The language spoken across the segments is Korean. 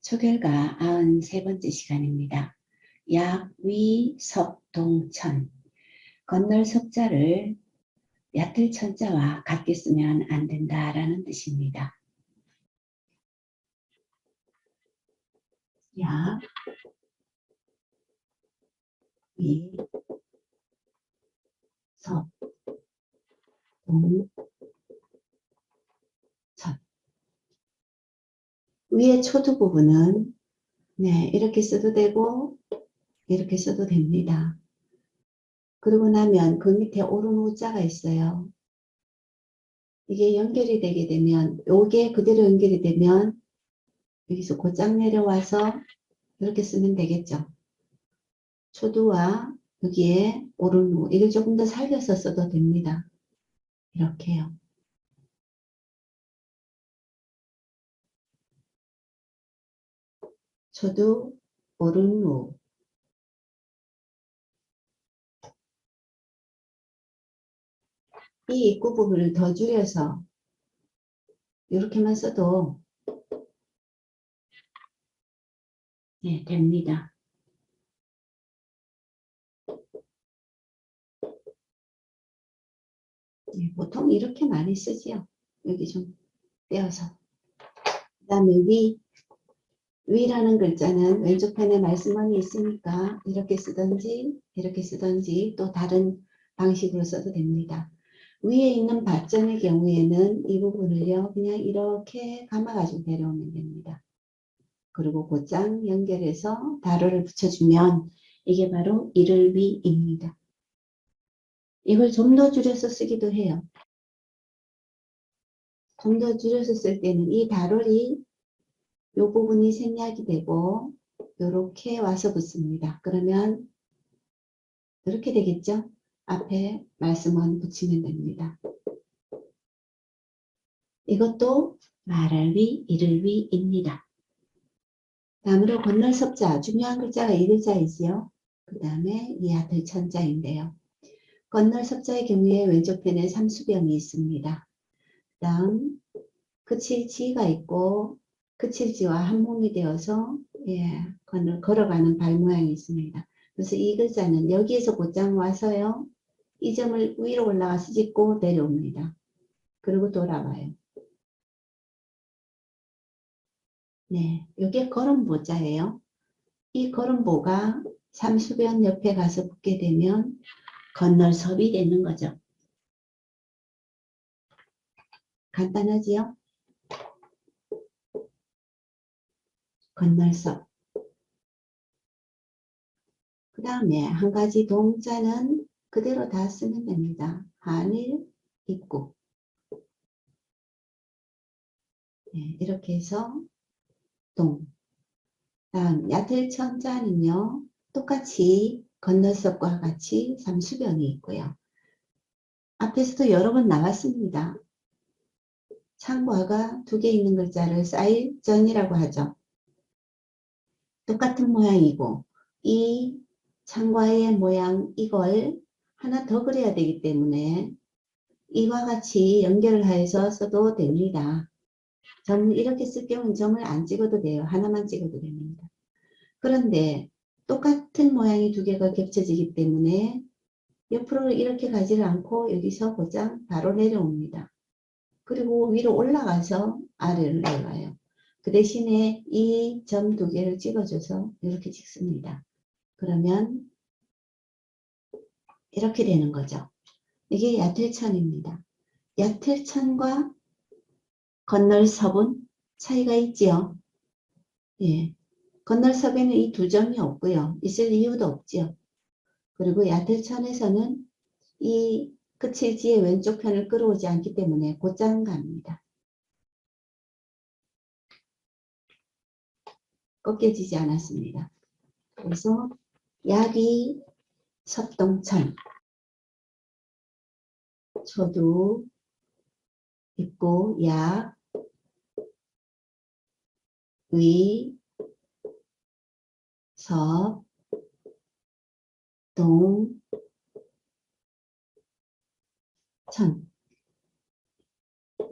초결과 93번째 시간입니다. 약, 위, 섭, 동, 천. 건널 섭자를 얕을 천자와 같게 쓰면 안 된다라는 뜻입니다. 약, 위, 섭, 동, 천. 위의 초두 부분은 네, 이렇게 써도 되고 이렇게 써도 됩니다. 그러고 나면 그 밑에 오른 우자가 있어요. 이게 연결이 되게 되면 요게 그대로 연결이 되면 여기서 곧장 내려와서 이렇게 쓰면 되겠죠. 초두와 여기에 오른 우 이걸 조금 더 살려서 써도 됩니다. 이렇게요. 오른 우이 입구 부분을 더 줄여서 이렇게만 써도 네, 됩니다. 네, 보통 이렇게 많이 쓰지요. 여기 좀 떼어서. 그 다음에 위. 위라는 글자는 왼쪽 편에 말씀만이 있으니까 이렇게 쓰든지 이렇게 쓰든지 또 다른 방식으로 써도 됩니다. 위에 있는 받점의 경우에는 이 부분을요 그냥 이렇게 감아가지고 내려오면 됩니다. 그리고 곧장 연결해서 가로를 붙여주면 이게 바로 이를 위입니다. 이걸 좀 더 줄여서 쓰기도 해요. 좀 더 줄여서 쓸 때는 이 다롤이 이 부분이 생략이 되고 이렇게 와서 붙습니다. 그러면 이렇게 되겠죠? 앞에 말씀은 붙이면 됩니다. 이것도 말할 위, 이를 위입니다. 다음으로 건널 섭자, 중요한 글자가 이 글자이지요. 그 다음에 이 앞에 천자인데요. 건널 섭자의 경우에 왼쪽 편에 삼수병이 있습니다. 그 다음 그칠지가 있고 그칠지와 한 몸이 되어서 예, 건널, 걸어가는 발 모양이 있습니다. 그래서 이 글자는 여기에서 곧장 와서요. 이 점을 위로 올라가서 찍고 내려옵니다. 그리고 돌아와요. 네, 이게 걸음보자예요. 이 걸음보가 삼수변 옆에 가서 붙게 되면 건널섭이 되는 거죠. 간단하지요? 건널섭. 그 다음에 한 가지 동자는 그대로 다 쓰면 됩니다. 한일, 입구. 네, 이렇게 해서 동. 다음 얕을 천자는요. 똑같이 건너섭과 같이 삼수변이 있고요. 앞에서도 여러 번 나왔습니다. 창과가 두 개 있는 글자를 쌓일전이라고 하죠. 똑같은 모양이고 이 창과의 모양 이걸 하나 더 그려야 되기 때문에 이와 같이 연결을 하여서 써도 됩니다. 점을 이렇게 쓸 경우는 점을 안 찍어도 돼요. 하나만 찍어도 됩니다. 그런데 똑같은 모양이 두 개가 겹쳐지기 때문에 옆으로 이렇게 가지를 않고 여기서 곧장 바로 내려옵니다. 그리고 위로 올라가서 아래로 내려와요. 그 대신에 이 점 두 개를 찍어줘서 이렇게 찍습니다. 그러면 이렇게 되는 거죠. 이게 얕을천입니다. 얕을천과 건널섭은 차이가 있지요. 예. 건널섭에는 이 두 점이 없고요. 있을 이유도 없지요. 그리고 얕을천에서는 이 끝일지의 왼쪽 편을 끌어오지 않기 때문에 곧장 갑니다. 꺾여지지 않았습니다. 그래서 약이 섭동천 초두 있고 약 위, 섭, 동, 천,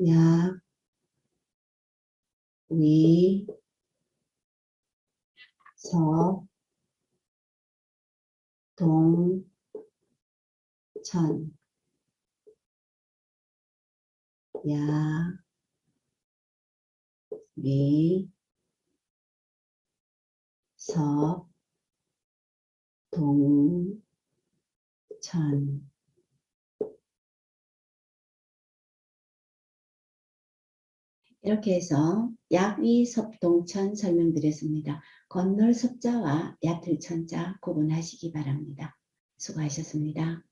약, 위, 서, 동, 천, 야, 미, 서, 동, 천. 이렇게 해서 약위 섭동천 설명드렸습니다. 건널 섭자와 얕을 천자 구분하시기 바랍니다. 수고하셨습니다.